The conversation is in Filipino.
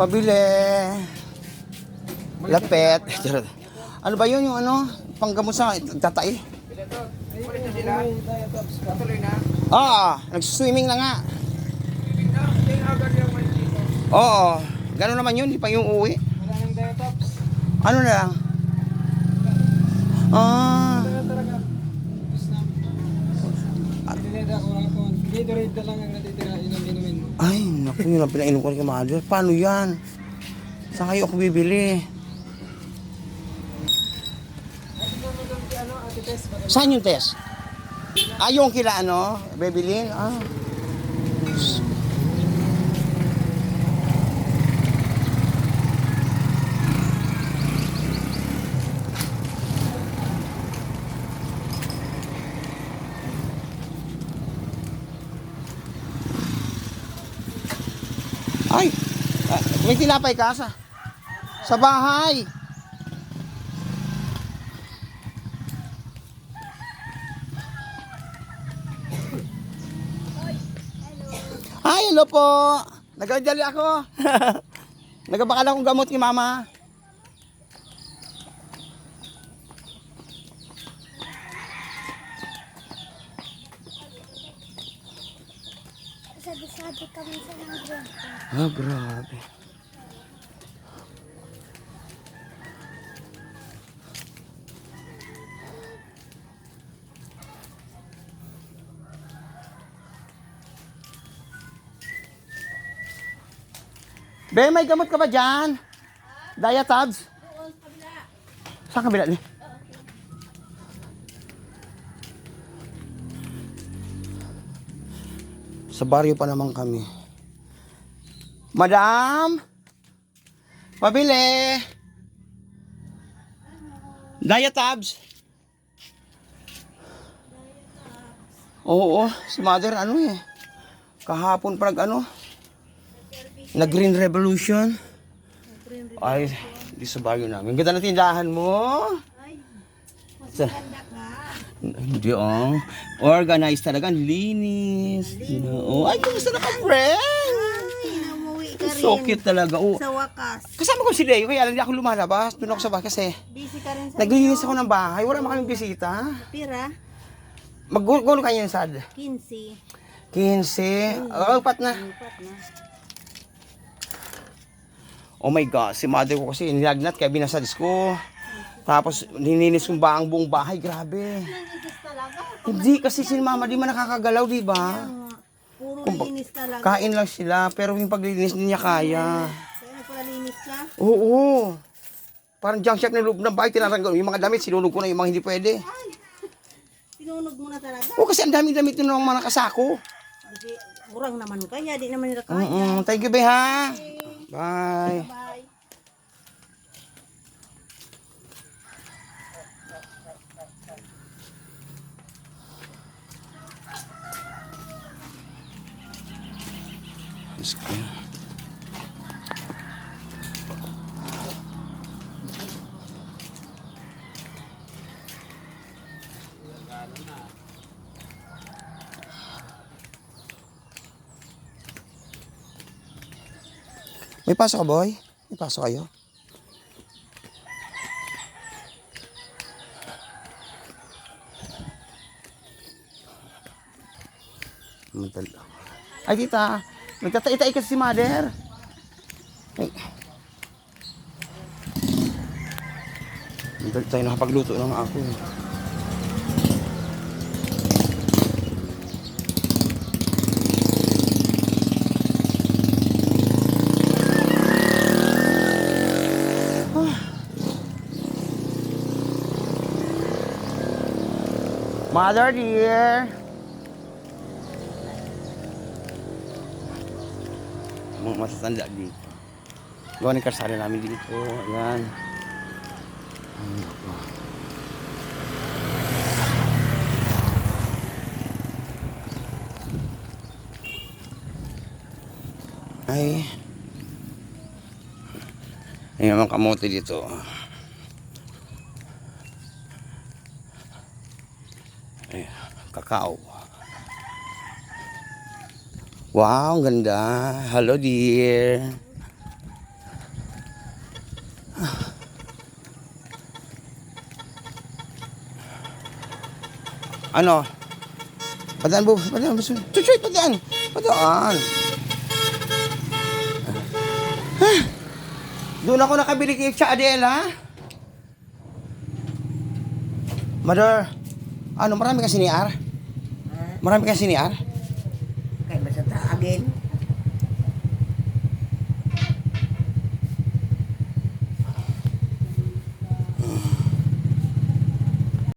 Pabili. Lapet. Ano ba yun yung ano? Panggamot sa tatai? Ulit na sila. Patuloy na. Oo, nga. Oo, gano'n naman yun, di pa yung uwi. Ano na lang? Ah. Gatorade lang ang natitira. Yun ang pinainom ko kay mother. Paano yan? Saan kayo ako bibili? Saan yung test? Ah, kila ano? Bebelin? Ah. Ay, may tinapay ka sa sa bahay. Hi, hello po. Nagdadali ako. Nagabakal akong gamot ni mama. Kami sa mga. Ah, grabe. Be, may gamot ka ba dyan? Diatabs? Saan kabila ni? Sa baryo pa naman kami. Madam? Pabili. Diatabs. Oo, si mother ano eh. Kahapon pa nag ano. Nag Green Revolution. Ay, di sa baryo namin. Ganda na tindahan mo. Sa- Hindi oh. Organized talaga. Ang Linis. Oo. Ay, kumusta na ka, friend? Umuwi ka rin So cute talaga. Oh. sa wakas. Kasama ko si Leo, kaya hindi ako lumalabas. Doon ako sa bahay kasi Busy ka rin sa naglilinis ako ng bahay. Wala naman kaming bisita. pira. Mag-gulo kayo yung sad. 15. 15. Oh, pat na. Lipat na. Oh my God, si mother ko kasi nilagnat kaya binasadis ko. Tapos nininis kong ba ang buong bahay. Grabe. Hindi kasi si mama di man nakakagalaw, di ba? Puro Kumba- linis talaga. Kain lang sila, pero yung paglilinis niya kaya. Kaya nagpalinis ka. Oo. Parang junk shop na loob ng bahay, tinaranggal. Yung mga damit, sinunog ko na yung mga hindi pwede. Sinunog mo na talaga. Oo, kasi ang daming damit nung mga nakasako. Kurang naman kaya. Di naman nila kaya. Mm Thank you, be, ha? Bye. Bye. Diyos ko. May pasok ka, boy? May pasok kayo? Madal- Ay, tita. Nagtatay-tay kasi si mother. Ay. Madal tayo nakapagluto ng ako. Ah. Mother dear. Mga matatanda dito. Gawa ng karsada namin dito. Ayan. Ay. Ayan mga kamote dito. Ayan. Kakao. Wow, ang ganda. Hello, dear. Ano? Padaan po, padaan po. Chuchoy, padaan. Padaan. Doon ako nakabili kay sa Adele, ha? Mother, ano, marami kasi ni R? Marami kasi ni R? Miguel.